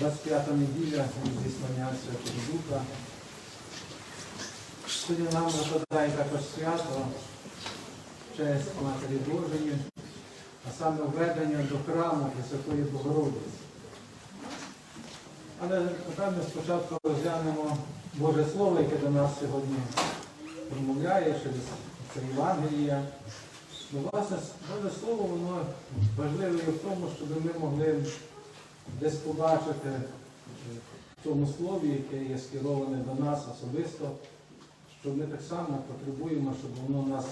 25 неділя зіслання Святого Духа. Сьогодні нам випадає також свято, честь Матері Божої, а саме введення до храму Пресвятої Богородиці. Але напевно спочатку розглянемо Боже Слово, яке до нас сьогодні промовляє через це Євангелія. Ну, власне, Боже Слово, воно важливе в тому, щоб ми могли десь побачити е, в цьому слові, яке є скероване до нас особисто, що ми так само потребуємо, щоб воно нас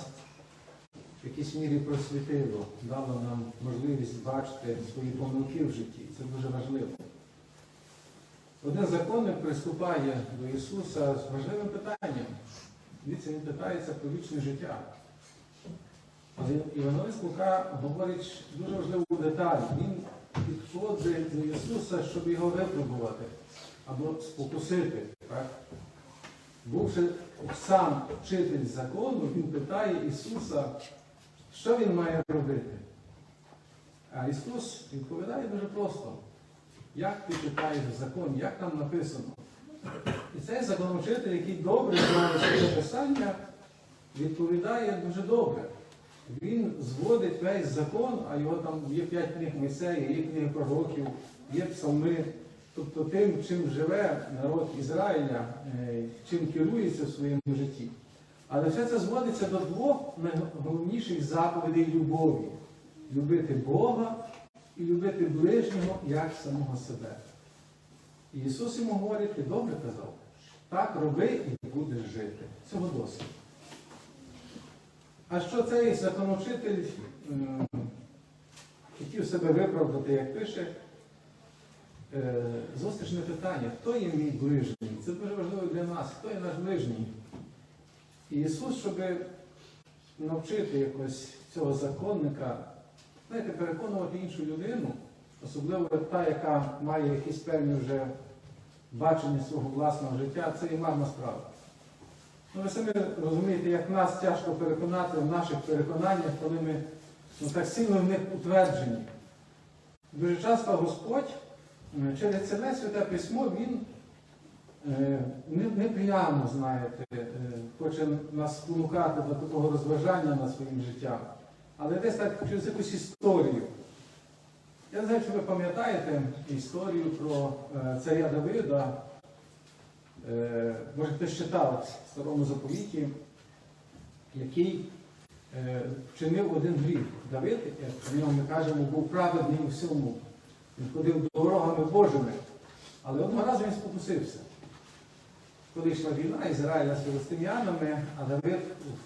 в якійсь мірі просвітило, дало нам можливість бачити свої помилки в житті. Це дуже важливо. Один законник приступає до Ісуса з важливим питанням. Дивіться, він питається про вічне життя. Але Івановець Лука говорить дуже важливу деталь. Він підходить до Ісуса, щоб його випробувати або спокусити. Так? Бувши сам вчитель закону, він питає Ісуса, що він має робити. А Ісус відповідає дуже просто. Як ти читаєш закон, як там написано? І цей законовчитель, який добре знає своє писання, відповідає дуже добре. Він зводить весь закон, а його там є п'ять книг Мойсея, є книги пророків, є псалми. Тобто тим, чим живе народ Ізраїля, е, чим керується в своєму житті. Але все це зводиться до двох найголовніших заповідей любові: любити Бога і любити ближнього як самого себе. І Ісус йому говорить, ти добре казав, так роби і будеш жити. Цього досить. А що цей законовчитель м, хотів себе виправдати, як пише, е, зустрічне питання, хто є мій ближній? Це дуже важливо для нас, хто є наш ближній? І Ісус, щоб навчити якось цього законника, знаєте, переконувати іншу людину, особливо та, яка має якісь певні вже бачення свого власного життя, це і марна справа. Ну, ви самі розумієте, як нас тяжко переконати в наших переконаннях, коли ми ну, так сильно в них утверджені. Дуже часто Господь е, через це святе письмо, Він е, не, не знаєте, е, хоче нас спонукати до такого розважання над своїм життям, але десь так через якусь історію. Я не знаю, чи ви пам'ятаєте історію про е, царя Давида. Е, може хтось читав в старому заповіті, який е, вчинив один гріх. Давид, як про нього ми кажемо, був праведний у всьому. Він ходив дорогами Божими. Але одного разу він спокусився. Коли йшла війна Ізраїля з філистим'янами, а Давид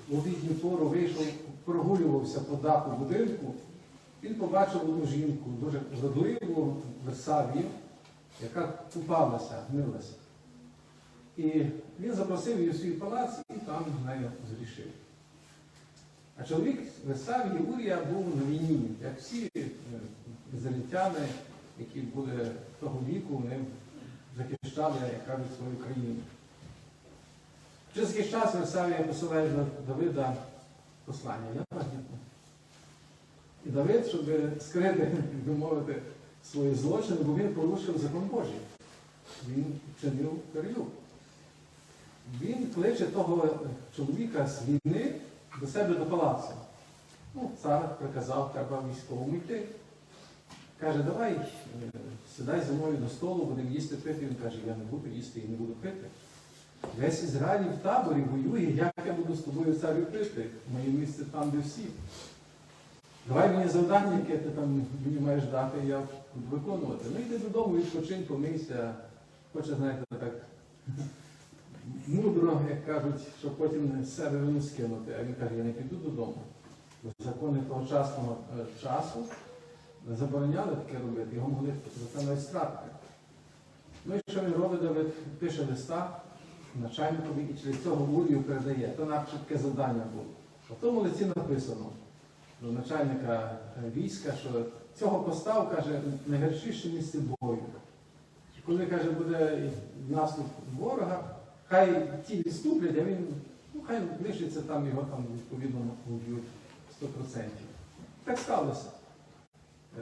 в обідню пору вийшов, прогулювався по даху будинку, він побачив одну жінку, дуже вродливу Версавію, яка купалася, гнилася. І він запросив її в свій палац і там нею зрішив. А чоловік Версавії Урія був на війні, як всі е, ізраїльтяни, які були того віку, вони захищали, як кажуть, свою країну. Через якийсь час Версавія посилає до Давида послання. І Давид, щоб скрити, як би мовити, свої злочини, бо він порушив закон Божий. Він вчинив перелюб. Він кличе того чоловіка з війни до себе до палацу. Ну, цар приказав, треба військовому йти. Каже, давай е, сідай зі мною до столу, будемо їсти пити. Він каже, я не буду їсти і не буду пити. Весь Ізраїль в таборі воює, як я буду з тобою царю пити? Моє місце там, де всі. Давай мені завдання, яке ти там мені маєш дати, я виконувати. Ну йди додому, відпочинь, помийся. Хоче, знаєте, так мудро, як кажуть, щоб потім себе вину скинути. А він каже, я не піду додому. Закони тогочасного е, часу забороняли таке робити, його могли навіть стратити. Ну і що він робить, Давид пише листа начальникові і через цього Урію передає. То наче таке завдання було. В тому листі написано до начальника е, війська, що цього постав, каже, найгаршіше місце бою. Коли каже, буде наступ ворога, хай ті відступлять, а він, ну хай лишиться там, його там відповідно вб'ють 100%. Так сталося.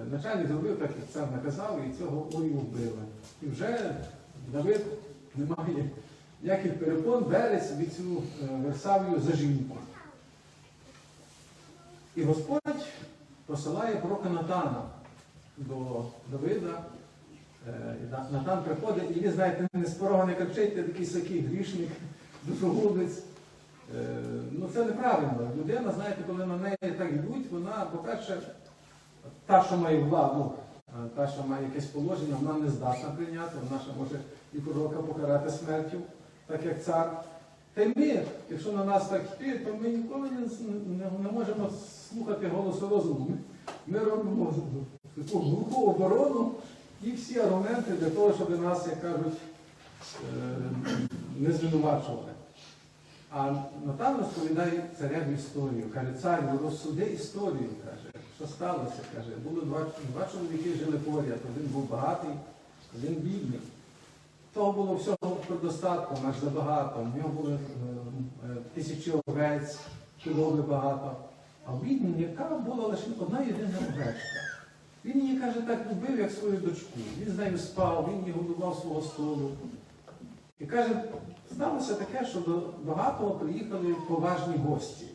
Е, начальник зробив так, як цар наказав, і цього Орію вбили. І вже Давид не має ніяких перепон, бере собі цю е, Версавію за жінку. І Господь посилає пророка Натана до Давида. Е, Натан приходить, і він, знаєте, не з не кричить, ти такий сякий грішник, душогубець. Е, Ну це неправильно. Людина, знаєте, коли на неї так йдуть, вона, по-перше, та, що має владу, е, та, що має якесь положення, вона не здатна прийняти, вона ще може і пророка покарати смертю, так як цар. Та й ми, якщо на нас так йти, то ми ніколи не, не, не можемо слухати голосу розуму. Ми робимо таку глуху оборону і всі аргументи для того, щоб нас, як кажуть, е, не звинувачували. А Натан розповідає цареві історію. Каже, царю, розсуди історію, каже, що сталося, каже. Було два, два чоловіки жили поряд. Один був багатий, один бідний. Того було всього предостатку, аж забагато. У нього були е, е, тисячі овець, худоби багато. А в бідній, яка була лише одна єдина овечка. Він її, каже, так любив, як свою дочку. Він з нею спав, він її годував свого столу. І каже, сталося таке, що до багатого приїхали поважні гості.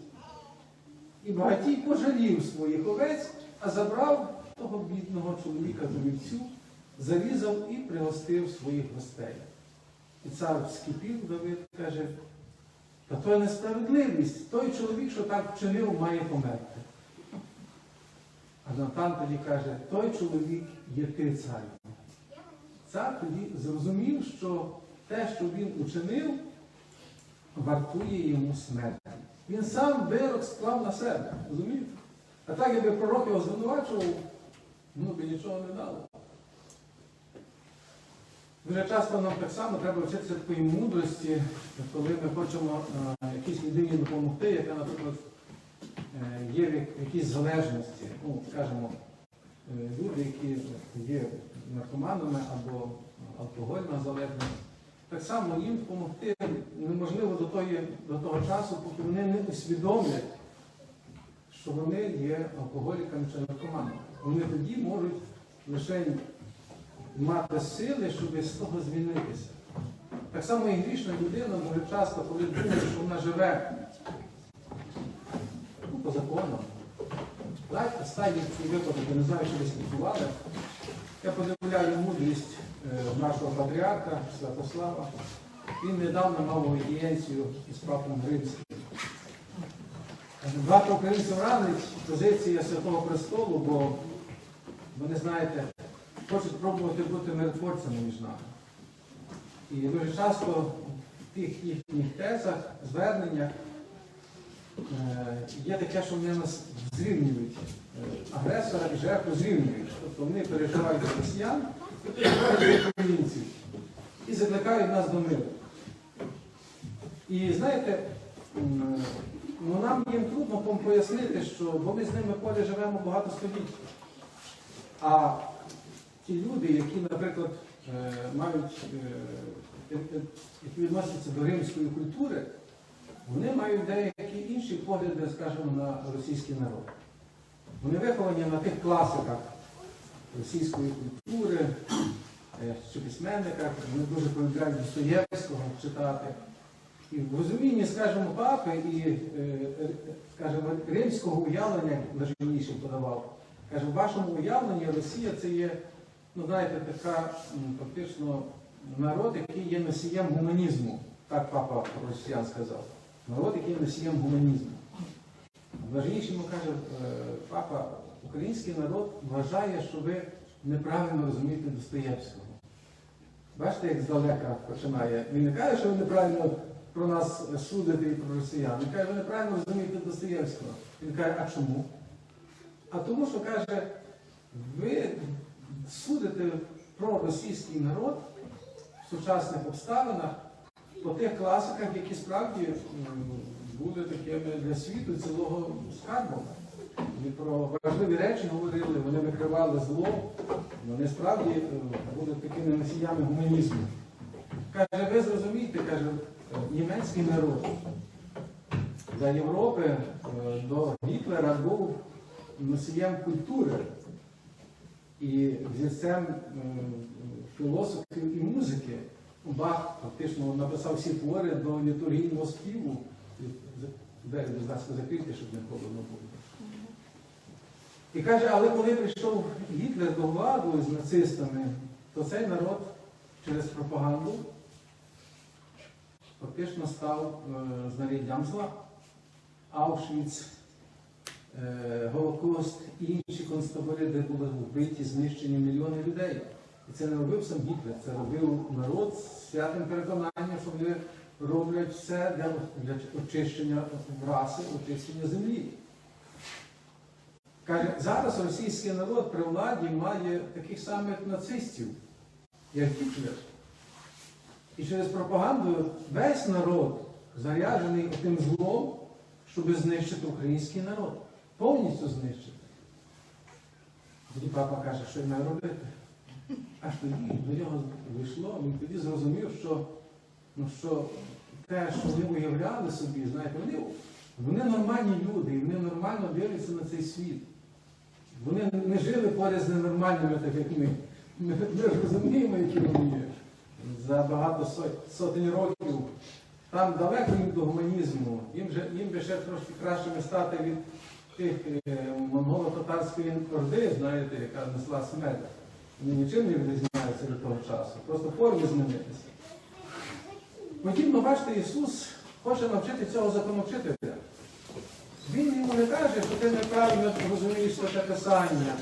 І багатій пожалів своїх овець, а забрав того бідного чоловіка до вівцю, зарізав і пригостив своїх гостей. І цар вскипів, Давид каже, та то несправедливість. Той чоловік, що так вчинив, має померти. А Натан тоді каже, той чоловік є ти царю. Цар тоді зрозумів, що те, що він учинив, вартує йому смерті. Він сам вирок склав на себе. Розумієте? А так, якби пророк його звинувачував, ну би нічого не дало. Дуже часто нам так само треба вчитися такої мудрості, коли ми хочемо е, якійсь людині допомогти, яка, наприклад, є в як- залежності. Ну, скажімо, е, люди, які є наркоманами або алкогольна залежність. Так само їм допомогти неможливо до, тої, до того часу, поки вони не усвідомлять, що вони є алкоголіками чи наркоманами. Вони тоді можуть лише мати сили, щоб з того звільнитися. Так само і грішна людина дуже часто, коли думає, що вона живе по закону. Знаєте, стадії цей випадок, я не знаю, чи ви слідкували. Я подивляю мудрість е, нашого патріарха Святослава. Він недавно мав аудієнцію із папом Римським. Багато українців радить позиція Святого Престолу, бо вони, знаєте, хочуть пробувати бути миротворцями між нами. І дуже часто в тих їхніх тезах, зверненнях є таке, що вони нас зрівнюють. Е, Агресора і жертву зрівнюють. Тобто вони переживають росіян і переживають українців. І закликають нас до миру. І знаєте, ну, нам їм трудно пояснити, що бо ми з ними полі живемо багато століть. А ті люди, які, наприклад, е, мають, е, е, е, які відносяться до римської культури, вони мають деякі інші погляди, скажімо, на російський народ. Вони виховані на тих класиках російської культури, е, чи письменниках, вони дуже полюбляють Достоєвського читати. І в розумінні, скажімо, папи і, е, е, скажімо, римського уявлення, Блаженніший подавав, каже, в вашому уявленні Росія це є, ну знаєте, така фактично народ, який є носієм гуманізму. Так папа росіян сказав. Народ, який носієм гуманізму. Йому каже, е, папа, український народ вважає, що ви неправильно розумієте Достоєвського. Бачите, як здалека починає. Він не каже, що ви неправильно про нас судите і про росіян. Він каже, ви неправильно розумієте Достоєвського. Він каже, а чому? А тому, що каже, ви судите про російський народ в сучасних обставинах по тих класиках, які справді були такими для світу цілого скарбу. Вони про важливі речі говорили, вони викривали зло, вони справді е, були такими носіями гуманізму. Каже, ви зрозумієте, каже, німецький народ для Європи е, до Гітлера був носієм культури. І взірцем філософів і музики Бах фактично написав всі твори до літургійного співу. Будь ласка, закрийте, щоб не було. І каже, але коли прийшов Гітлер до влади з нацистами, то цей народ через пропаганду фактично став е, знаряддям зла. Аушвіц, е, Голокост і інші концтабори, де були вбиті, знищені мільйони людей. І це не робив сам Гітлер, це робив народ з святим переконанням, що вони роблять все для, для очищення раси, очищення землі. Каже, зараз російський народ при владі має таких самих нацистів, як Гітлер. І через пропаганду весь народ заряджений тим злом, щоб знищити український народ. Повністю знищити. Тоді папа каже, що я маю робити. Аж тоді до нього вийшло, він тоді зрозумів, що, ну, що те, що вони уявляли собі, знаєте, вони, вони нормальні люди, і вони нормально дивляться на цей світ. Вони не жили поряд з ненормальними, так як ми. Ми, розуміємо, які вони є. За багато сот- сотень років. Там далеко їм до гуманізму. Їм, же, їм би ще трошки кращими стати від тих е, монголо-татарської орди, знаєте, яка несла смерть. Вони нічим не відрізняються від того часу. Просто форми змінитися. Подібно, бачите, Ісус хоче навчити цього законовчителя. Він йому не каже, що ти неправильно розумієш святе Писання,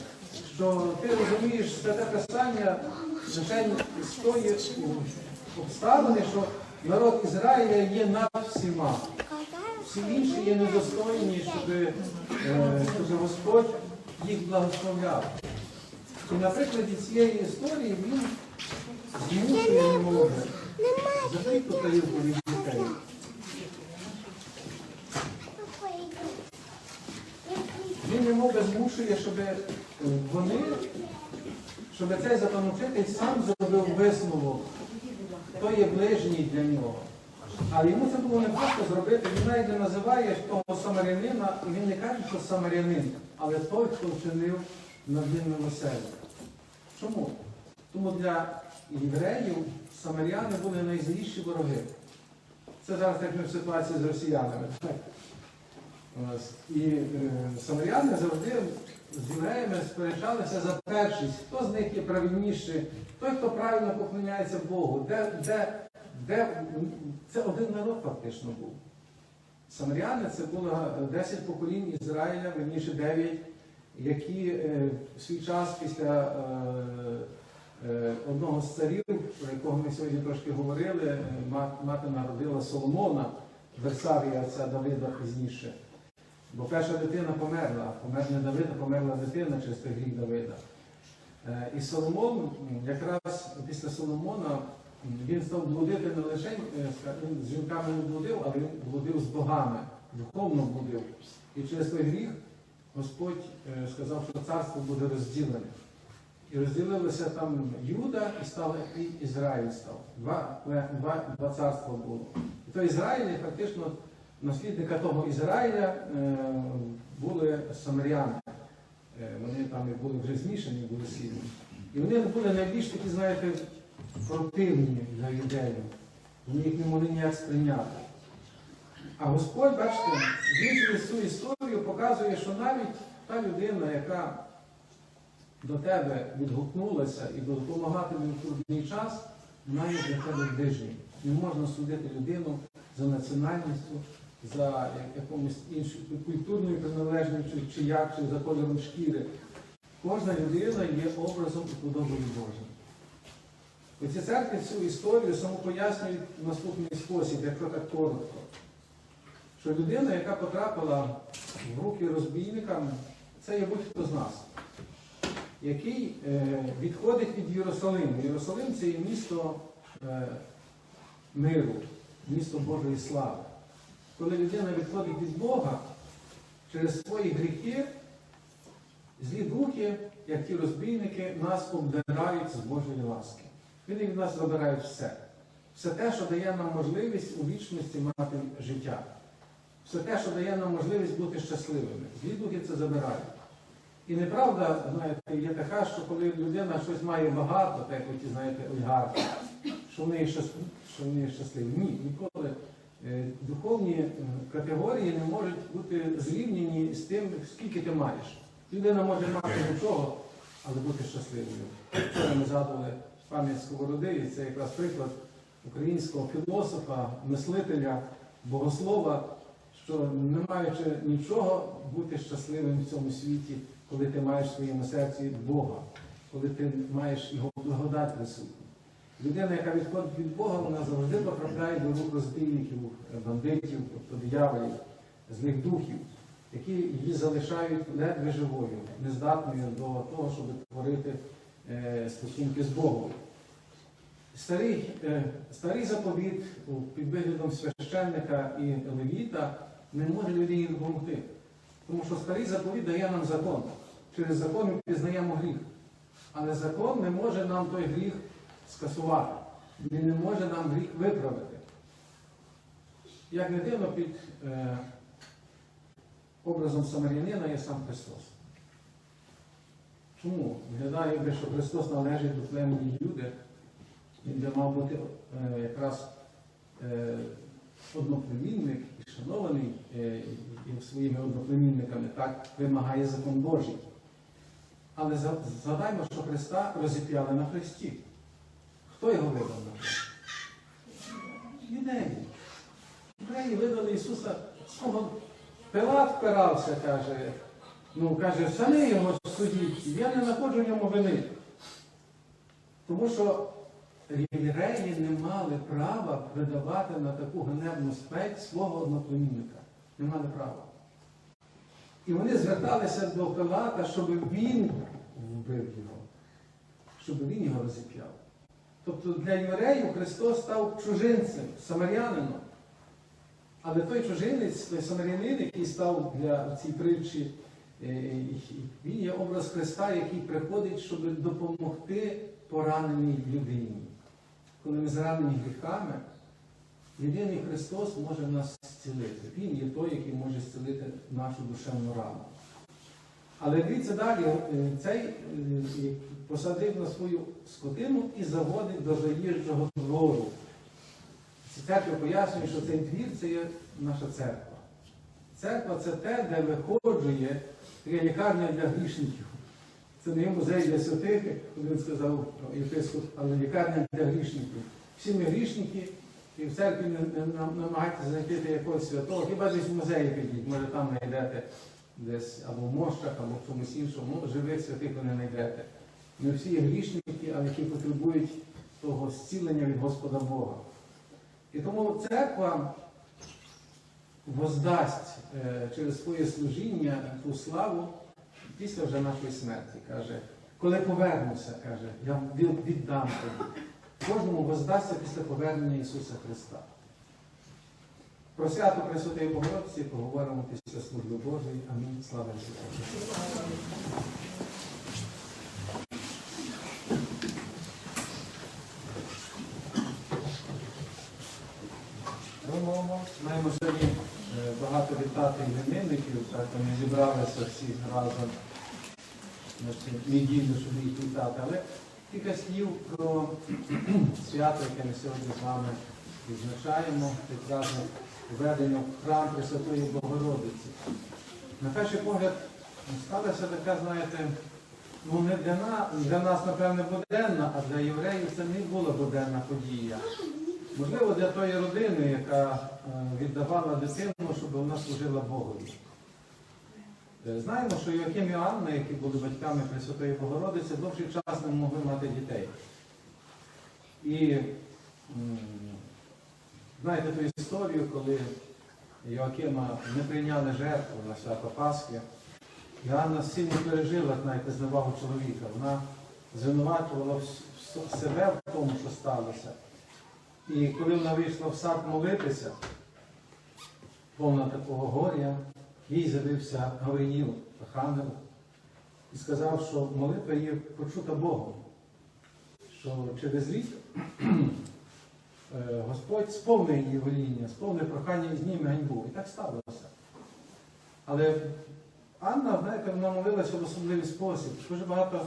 що ти розумієш святе Писання лише з тої обставини, що народ Ізраїля є над всіма. Всі інші є недостойні, щоб, е, Господь їх благословляв. І на прикладі цієї історії він змушує немовля. Закрити тарілку від дітей. Він би змушує, щоб вони, щоб цей законовчитель сам зробив висновок, хто є ближній для нього. Але йому це було не просто зробити, він навіть не називає того самарянина, і він не каже, що самарянин, але той, хто вчинив надмінне милосердя. Чому? Тому для євреїв самаряни були найзліші вороги. Це зараз як ситуації з росіянами. І е, самаряни завжди з євреями сперечалися за першість, хто з них є правильніший, той, хто правильно поклоняється Богу, де, де, де це один народ фактично був. Самаряни це було 10 поколінь Ізраїля, верніше 9, які е, в свій час після е, е, одного з царів, про якого ми сьогодні трошки говорили, мати народила Соломона, Версавія, ця Давида пізніше. Бо перша дитина померла, помер не Давида, померла дитина через гріх Давида. І Соломон, якраз після Соломона, він став блудити не лише, він з жінками не блудив, але він блудив з богами, духовно блудив. І через той гріх Господь е, сказав, що царство буде розділене. І розділилося там Юда і стало і Ізраїль став. Два, два, два царства було. І той Ізраїль фактично наслідника того Ізраїля е, були самаряни. Е, Вони там і були вже змішані, були сильні. І вони були найбільш такі, знаєте, противні для юдеїв. Вони їх не могли ніяк сприйняти. А Господь, бачите, він цю історію показує, що навіть та людина, яка до тебе відгукнулася і допомагатиме в трудний час, вона для тебе ближнім. Не можна судити людину за національністю, за якомусь іншою культурною приналежністю, чи як, чи за кольором шкіри. Кожна людина є образом і подобою Божим. Оці церкви цю історію саму пояснюють в наступний спосіб, якщо так коротко. Що людина, яка потрапила в руки розбійникам, це є будь-хто з нас, який е, відходить від Єрусалиму. Єрусалим це є місто е, миру, місто Божої слави. Коли людина відходить від Бога через свої гріхи, злі духи, як ті розбійники, нас обдирають з Божої ласки. Вони від нас забирають все. Все те, що дає нам можливість у вічності мати життя. Все те, що дає нам можливість бути щасливими. Злі це забирають. І неправда, знаєте, є така, що коли людина щось має багато, так як ті, знаєте, олігархи, що в неї щасливі. Ні, ніколи. Е, Духовні е, категорії не можуть бути зрівняні з тим, скільки ти маєш. Людина може мати нічого, але бути щасливою. Вчора ми згадували пам'ять Сковороди, і це якраз приклад українського філософа, мислителя, богослова, що не маючи нічого, бути щасливим в цьому світі, коли ти маєш в своєму серці Бога, коли ти маєш його благодать присутню. Людина, яка відходить від Бога, вона завжди потрапляє до рук розбійників, бандитів, тобто дияволів, злих духів, які її залишають ледве живою, нездатною до того, щоб творити е, стосунки з Богом. Старий, е, старий заповіт під виглядом священника і левіта не може людині допомогти. Тому що старий заповіт дає нам закон. Через закон ми пізнаємо гріх. Але закон не може нам той гріх скасувати. Він не може нам гріх виправити. Як не дивно, під е, образом самарянина є сам Христос. Чому? Виглядає, що Христос належить до племені Юди, він мав бути е, якраз е, одноплемінник шанований е, своїми одноплемінниками, так вимагає закон Божий. Але згадаймо, що Христа розіп'яли на хресті. Хто його видав на хрест? Юдеї. Юдеї видали Ісуса свого Пилат впирався, каже, ну каже, самі його судіть, я не знаходжу в ньому вини. Тому що євреї не мали права видавати на таку ганебну смерть свого одноплемінника. Не мали права. І вони зверталися до Пилата, щоб він вбив його, щоб він його розіп'яв. Тобто для євреїв Христос став чужинцем, самарянином. Але той чужинець, той самарянин, який став для цій притчі, е, він є образ Христа, який приходить, щоб допомогти пораненій людині. Коли ми зранені гріхами, єдиний Христос може нас зцілити. Він є той, який може зцілити нашу душевну рану. Але дивіться далі, е, цей е, посадив на свою скотину і заводить до заїжджого двору. Церква пояснює, що цей двір це є наша церква. Церква це те, де виходжує така лікарня для грішників. Це не музей для святих, як він сказав єпископ, але лікарня для грішників. Всі ми грішники, і в церкві не, не, нам- намагайтеся знайти якогось святого. Хіба десь в музеї підіть, може там знайдете десь або в мощах, або в чомусь іншому. Ну, живих святих ви не знайдете. Ми всі є грішники, але які потребують того зцілення від Господа Бога. І тому церква воздасть е, через своє служіння ту славу після вже нашої смерті. Каже, коли повернуся, каже, я від- віддам тобі. Кожному воздасться після повернення Ісуса Христа. Про свято Пресвятої Богородиці поговоримо після служби Божої. Амінь. Слава Ісусу Христу. Маємо сьогодні е, багато вітати іменинників, так вони зібралися всі разом цю щоб їх вітати. Але кілька слів про свято, яке ми сьогодні з вами відзначаємо, прекрасне введення в храм Пресвятої Богородиці. На перший погляд сталася така, знаєте, ну не для нас, для нас, напевне, буденна, а для євреїв це не була буденна подія. Можливо, для тої родини, яка е, віддавала дитину, щоб вона служила Богові. Е, Знаємо, що Йоаким і Анна, які були батьками Пресвятої Богородиці, довший час не могли мати дітей. І знаєте ту історію, коли Йоакима не прийняли жертву на свято Пасхи, і Анна сильно пережила, знаєте, зневагу чоловіка. Вона звинувачувала себе в тому, що сталося. І коли вона вийшла в сад молитися, повна такого горя, їй з'явився Гавриїл, Ангел, і сказав, що молитва є почута Богом, що через рік е, Господь сповнить її воління, сповнить прохання і зніме ганьбу. І так сталося. Але Анна, знаєте, вона молилася в особливий спосіб. Дуже багато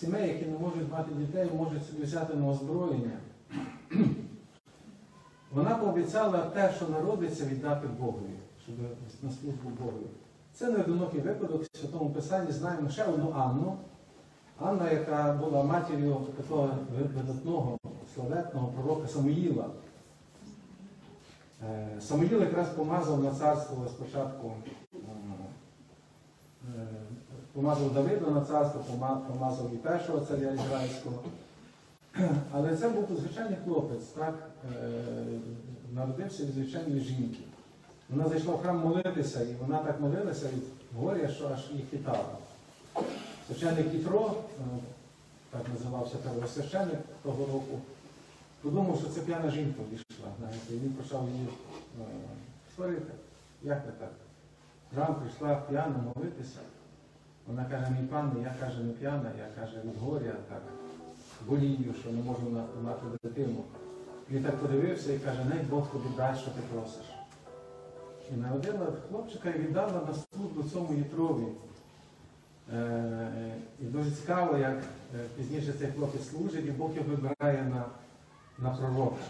сімей, які не можуть мати дітей, можуть собі взяти на озброєння. Вона пообіцяла те, що народиться, віддати Богові, на службу Богові. Це не одинокий випадок. В Святому Писанні знаємо ще одну Анну. Анна, яка була матір'ю такого видатного, славетного пророка Самуїла. Е, Самуїл якраз помазав на царство спочатку, е, помазав Давида на царство, помазав і першого царя Ізраїльського. Але це був звичайний хлопець, так, е, народився від звичайної жінки. Вона зайшла в храм молитися, і вона так молилася від горя, що аж її хитало. Священник Петро, е, так називався первосвященник того року, подумав, що це п'яна жінка знаєте, і він почав її е, сварити. Як це так? Храм прийшла п'яна молитися. Вона каже, мій пан, я каже, не п'яна, я каже, від горя так болію, що не можу мати дитину. Він так подивився і каже, най Бог тобі дасть, що ти просиш. І народила хлопчика і віддала на службу цьому Єтрові. Е, І дуже цікаво, як е, пізніше цей хлопець служить, і Бог його вибирає на, на пророка.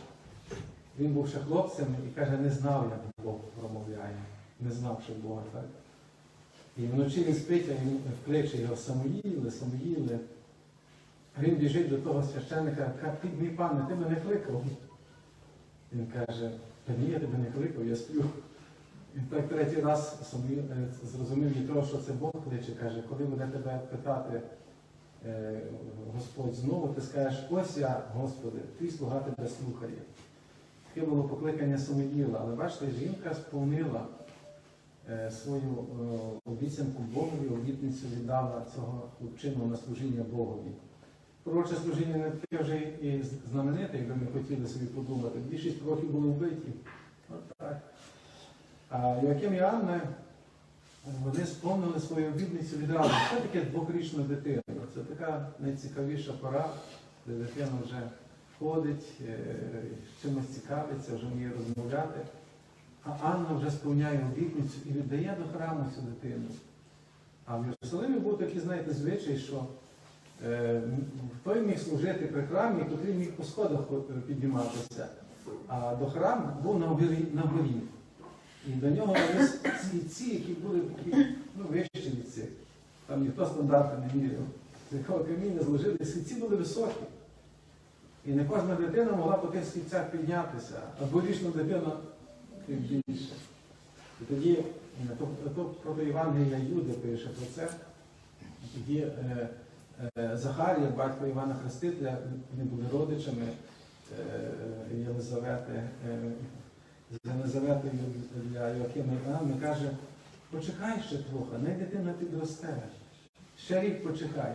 Він був ще хлопцем і каже, не знав, як Бог промовляє, не знав, що Бога так. І вночі він спить, а він вкличе його Самуїле, Самуїле. Він біжить до того священника, каже, мій пане, ти мене кликав. Він каже, та ні, я тебе не кликав, я сплю. І так третій раз Самуїл е, зрозумів від що це Бог кличе, каже, коли буде тебе питати е, Господь знову, ти скажеш, ось я, Господи, твій слуга тебе слухає. Таке було покликання Самуїла, але бачите, жінка сповнила е, свою обіцянку Богові, обітницю віддала цього хлопчину на служіння Богові. Пророче служіння не таке вже і знамените, якби ми хотіли собі подумати. Більшість пророків були вбиті. От так. Йоаким і Анна, вони сповнили свою обітницю відразу. Що таке двохрічна дитина? Це така найцікавіша пора, де дитина вже ходить, е, чимось цікавиться, вже вміє розмовляти. А Анна вже сповняє обітницю і віддає до храму цю дитину. А в Єрусалимі був такий, знаєте, звичай, що е, той міг служити при храмі, котрий міг по сходах підніматися. А до храму був на горі. І до нього є ці, які були такі, ну, вищі від цих. Там ніхто стандарти не міряв. З якого каміння зложили, східці були високі. І не кожна дитина могла по тих східцях піднятися, а дворічна дитина тим більше. І тоді, е, проти Євангелія Юди пише про це. Тоді е, е, Захарія, батько Івана Хрестителя, вони були родичами е, Єлизавети. Е, з Йоакима і Анни, каже, почекай ще трохи, не дитина підросте, ще рік почекай.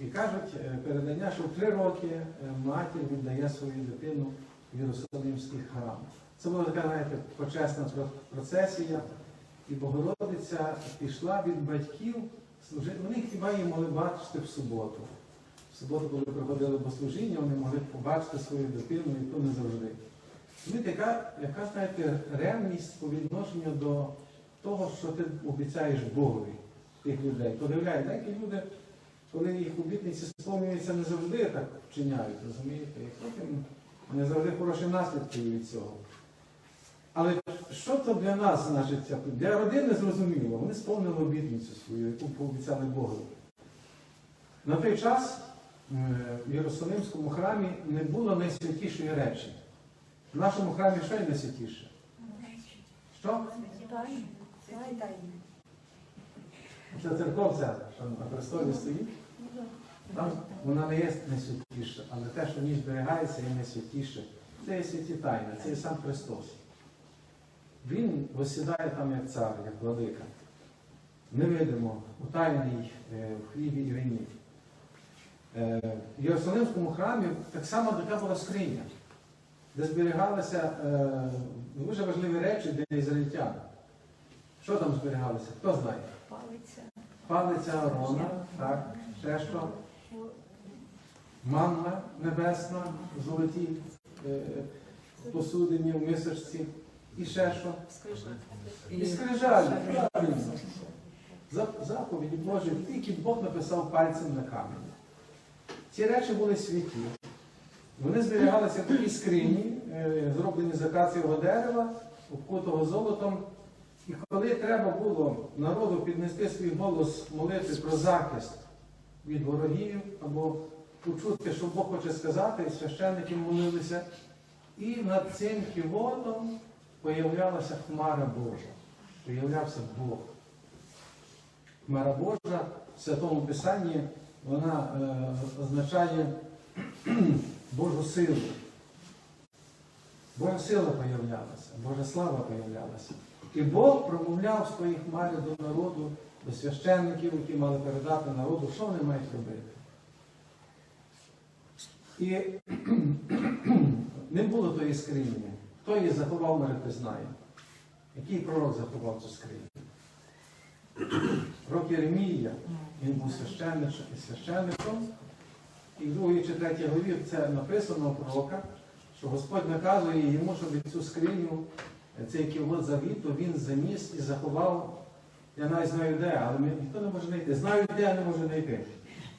І кажуть, е, передання, що в три роки е, матір віддає свою дитину в Єрусалимський храм. Це була така, знаєте, почесна процесія, і Богородиця пішла від батьків служити. Вони хіба її могли бачити в суботу. В суботу, коли приходили богослужіння, вони могли побачити свою дитину, і то не завжди. Знаєте, яка, яка знаєте, ревність по відношенню до того, що ти обіцяєш Богові тих людей. Подивляй, деякі люди, коли їх обітниці сповнюються, не завжди так вчиняють, розумієте? І потім не завжди хороші наслідки від цього. Але що це для нас значить? ця- Для родини зрозуміло, вони сповнили обітницю свою, яку пообіцяли Богові. На той час е, в Єрусалимському храмі не було найсвятішої речі. В нашому храмі що є найсвятіше? Що? Це церковця, що на престолі стоїть. Там вона не є найсвятіша, але те, що в зберігається, є найсвятіше. Це є святі тайни, це є сам Христос. Він висідає там як цар, як владика. Невидимо, утайний е, в хлібі і вині. Е, В Єрусалимському храмі так само така була скриня, де зберігалися е, дуже важливі речі для ізраїльтян. Що там зберігалося? Хто знає? Палиця. Палиця Арона, так, ще що? Манна небесна, в золотій е, посудині, в мисочці. І ще що? І скрижалі, правильно. за- заповіді Божі, які Бог написав пальцем на камені. Ці речі були святі. Вони зберігалися в такій скрині, е, зроблені з акацієвого дерева, обкутого золотом. І коли треба було народу піднести свій голос молитви про захист від ворогів або почути, що Бог хоче сказати, і священники молилися, і над цим ківотом появлялася Хмара Божа, появлявся Бог. Хмара Божа в Святому Писанні вона е, означає Божу силу. Божа сила появлялася, Божа слава появлялася. І Бог промовляв в своїй хмарі до народу, до священників, які мали передати народу, що вони мають робити. І не було тої скрині. Хто її заховав, може, хтось знає. Який пророк заховав цю скриню? Пророк Єремія, він був священником. І в другій чи третій главі це написано у пророка, що Господь наказує йому, щоб цю скриню, цей ківот завіту, він заніс і заховав. Я навіть знаю де, але ніхто не може знайти. Знаю де, не можу знайти.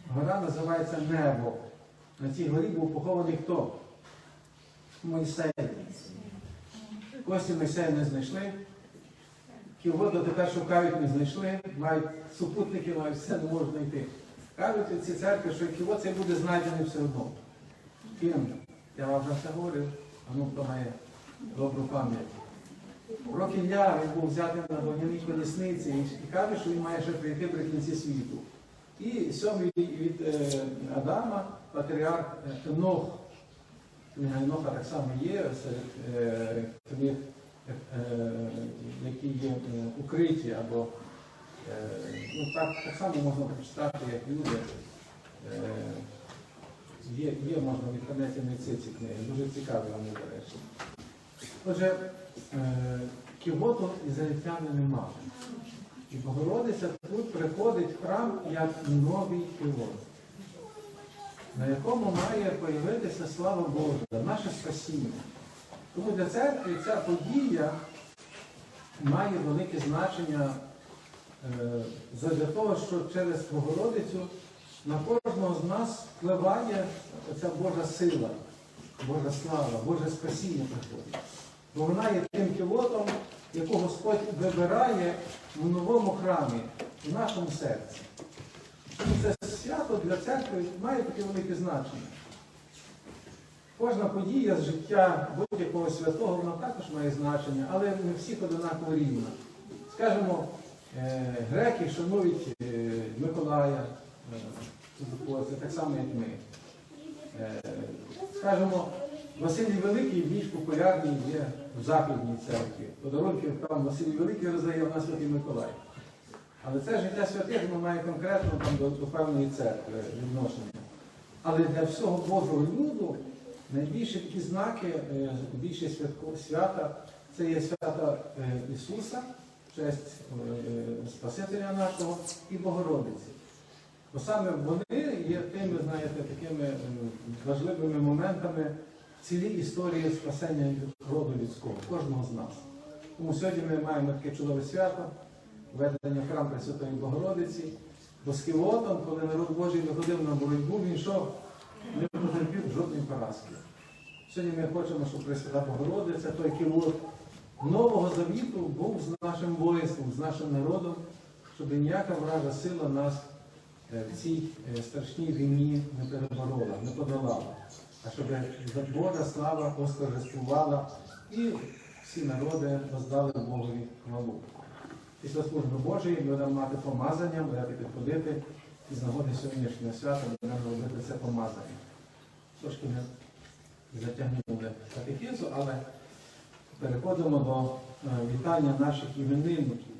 Гора називається Небо. На цій горі був похований хто? Мойсей. Кості Мойсея не знайшли. Ківот дотепер шукають, не знайшли, мають супутники, мають все, не можуть знайти. Кажуть у цій церкві, що ківо цей буде знайдений все одно. Ким? Я вам вже все говорив, а ну хто має добру пам'ять. Ілля, він був взятий на вогняній колісниці і каже, що він має ще прийти при кінці світу. І сьомий від е, Адама, патріарх е, Енох. Книга Еноха так само є серед е, книг, е, які є е, укриті або Е, Ну, так, так само можна прочитати, як люди. Е, Є, є можна в інтернеті знайти ці книги. Дуже цікаві вони, до речі. Отже, е, ківоту ізраїльтяни не мали. І Богородиця тут приходить в храм як новий ківот, на якому має появитися слава Божа, наше спасіння. Тому для церкви ця подія має велике значення Е, задля того, що через Богородицю на кожного з нас впливає оця Божа сила, Божа слава, Боже спасіння приходить. Бо вона є тим кілотом, яку Господь вибирає в новому храмі, в нашому серці. Це свято для церкви має таке велике значення. Кожна подія з життя будь-якого святого вона також має значення, але не всіх одинаково рівна. Скажімо, Е, Греки шанують е, Миколая, е, так само, як ми. Е, Скажімо, Василій Великий більш популярний є в Західній церкві. Подарунки там Василій Великий роздає в нас Святий Миколай. Але це життя святих воно має конкретно там, до, до певної церкви відношення. Але для всього Божого люду найбільші такі знаки, е, більше святко- свята це є свята е, Ісуса честь е, Спасителя нашого і Богородиці. Бо саме вони є тими, знаєте, такими важливими моментами в цілій історії спасення роду людського, кожного з нас. Тому сьогодні ми маємо таке чудове свято, введення в храм Пресвятої Богородиці, бо з Кивотом, коли народ Божий виходив на боротьбу, він йшов, не потерпів жодної поразки. Сьогодні ми хочемо, щоб Пресвята Богородиця, той кивот Нового Завіту був з нашим воїнством, з нашим народом, щоб ніяка вража сила нас е, в цій е, страшній війні не переборола, не подолала, а щоб Божа слава восторжествувала і всі народи роздали Богові хвалу. Після служби Божої будемо мати помазання, будете підходити і з нагоди сьогоднішнього свята будемо робити це помазання. Трошки ми затягнули катехізу, але Переходимо до е, вітання наших іменинників.